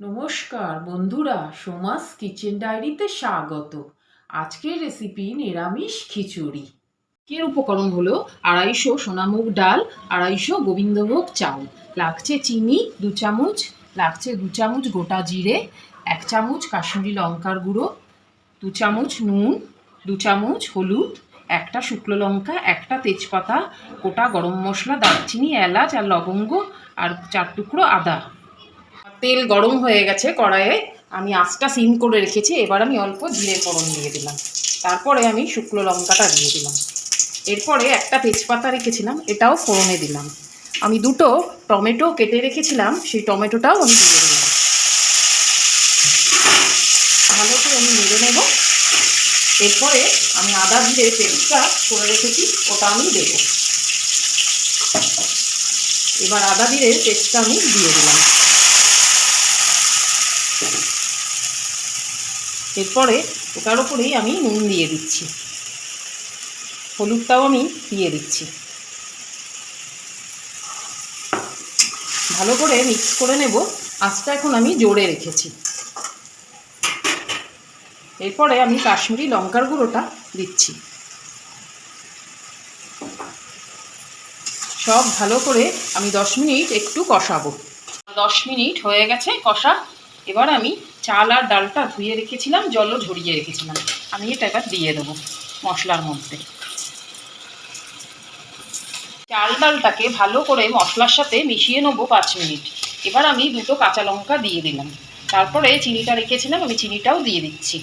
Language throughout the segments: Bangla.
নমস্কার বন্ধুরা, সোমাস কিচেন ডায়েরিতে স্বাগত। আজকের রেসিপি নিরামিষ খিচুড়ি। এর উপকরণ হলো আড়াইশো সোনামুগ ডাল, আড়াইশো গোবিন্দভোগ চাল লাগছে চিনি দু চামচ, লাগছে দু চামচ গোটা জিরে, এক চামচ কাশ্মীরি লঙ্কার গুঁড়ো, দু চামচ নুন, দু চামচ হলুদ, একটা শুকনো লঙ্কা, একটা তেজপাতা, গোটা গরম মশলা, দারচিনি, এলাচ আর লবঙ্গ আর চার টুকরো আদা। তেল গরম হয়ে গেছে কড়াইয়ে, আমি আঁচটা সিম করে রেখেছি, এবার আমি অল্প জিরে ফোড়ন দিয়ে দিলাম। তারপরে আমি শুকনো লঙ্কাটা দিয়ে দিলাম। এরপরে একটা তেজপাতা রেখেছিলাম, এটাও ফোড়নে দিলাম। আমি দুটো টমেটো কেটে রেখেছিলাম, সেই টমেটোটাও আমি দিয়ে দিলাম। ভালো করে আমি নেড়ে নেব। এরপরে আমি আদা জিরে পেস্টটা করে রেখেছি, ওটা আমি দেব। এবার আদা জিরে পেস্টটা আমি দিয়ে দিলাম। এরপরে ওটার ওপরেই আমি নুন দিয়ে দিচ্ছি। হলুদটাও আমি দিয়ে দিচ্ছি। ভালো করে মিক্স করে নেব। আঁচটা এখন আমি জোরে রেখেছি। এরপরে আমি কাশ্মীরি লঙ্কার গুঁড়োটা দিচ্ছি। সব ভালো করে আমি দশ মিনিট একটু কষাবো। দশ মিনিট হয়ে গেছে কষা। এবার আমি চাল আর ডালটা ধুয়ে রেখেছিলাম, জলও ঝরিয়ে রেখেছিলাম। আমি এটা এবার দিয়ে দেবো মশলার মধ্যে। চাল ডালটাকে ভালো করে মশলার সাথে মিশিয়ে নেব পাঁচ মিনিট। এবার আমি দুটো কাঁচা লঙ্কা দিয়ে দিলাম। তারপরে চিনিটা রেখেছিলাম, আমি চিনিটাও দিয়ে দিচ্ছি।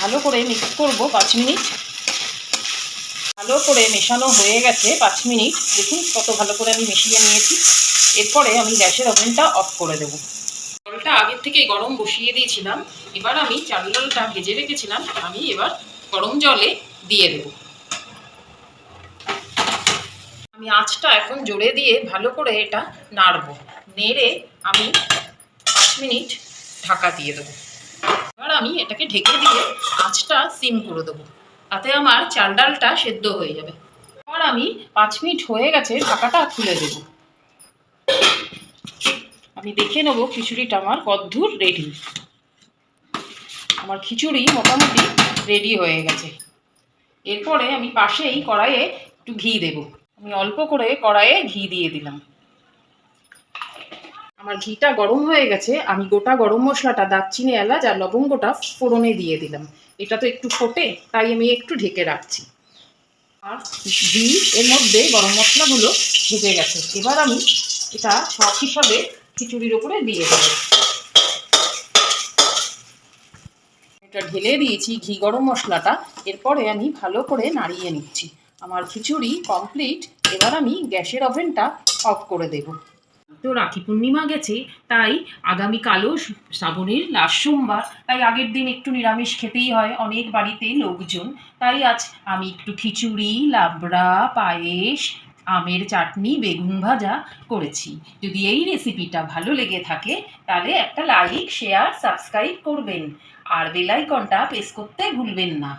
ভালো করে মিক্স করব পাঁচ মিনিট। ভালো করে মেশানো হয়ে গেছে পাঁচ মিনিট। দেখুন কত ভালো করে আমি মিশিয়ে নিয়েছি। এরপরে আমি গ্যাসের ওভেনটা অফ করে দেবো। জলটা আগের থেকেই গরম বসিয়ে দিয়েছিলাম। এবার আমি চাল ডালটা ভেজে রেখেছিলাম। আমি এবার গরম জলে দিয়ে দেব। আমি আঁচটা এখন জোরে দিয়ে ভালো করে এটা নাড়বো। নেড়ে আমি পাঁচ মিনিট ঢাকা দিয়ে দেবো। এবার আমি এটাকে ঢেকে দিয়ে আঁচটা সিম করে দেবো। তাতে আমার চাল ডালটা সেদ্ধ হয়ে যাবে। এবার আমি পাঁচ মিনিট হয়ে গেছে, ঢাকাটা খুলে দেব। আমি দেখে নেব খিচুড়িটা আমার কদ্দূর রেডি আমার খিচুড়ি মোটামুটি রেডি হয়ে গেছে। এরপরে আমি পাশেই কড়াইয়ে একটু ঘি দেব। আমি অল্প করে কড়াইয়ে ঘি দিয়ে দিলাম। আমার ঘিটা গরম হয়ে গেছে, আমি গোটা গরম মশলাটা, দারচিনি, এলাচ আর লবঙ্গটা ফোড়নে দিয়ে দিলাম। এটা তো একটু ফোটে, তাই আমি একটু ঢেকে রাখছি। আর ঘি, এর মধ্যে গরম মশলাগুলো ভেজে গেছে। এবার আমি এটা সব হিসাবে খিচুড়ির ওপরে দিয়ে দেবো। এটা ঢেলে দিয়েছি ঘি গরম মশলাটা, এরপরে আমি ভালো করে নাড়িয়ে নিচ্ছি। আমার খিচুড়ি কমপ্লিট এবার আমি গ্যাসের ওভেনটা অফ করে দেবো। তো রাখি পূর্ণিমা গেছে, তাই আগামীকালও শ্রাবণের লাস্ট সোমবার। তাই আগের দিন একটু নিরামিষ খেতেই হয় অনেক বাড়িতে লোকজন। তাই আজ আমি একটু খিচুড়ি, লাবড়া, পায়েস, আমের চাটনি, বেগুন ভাজা করেছি। যদি এই রেসিপিটা ভালো লেগে থাকে, তাহলে একটা লাইক, শেয়ার, সাবস্ক্রাইব করবেন। আর বেলাইকনটা প্রেস করতে ভুলবেন না।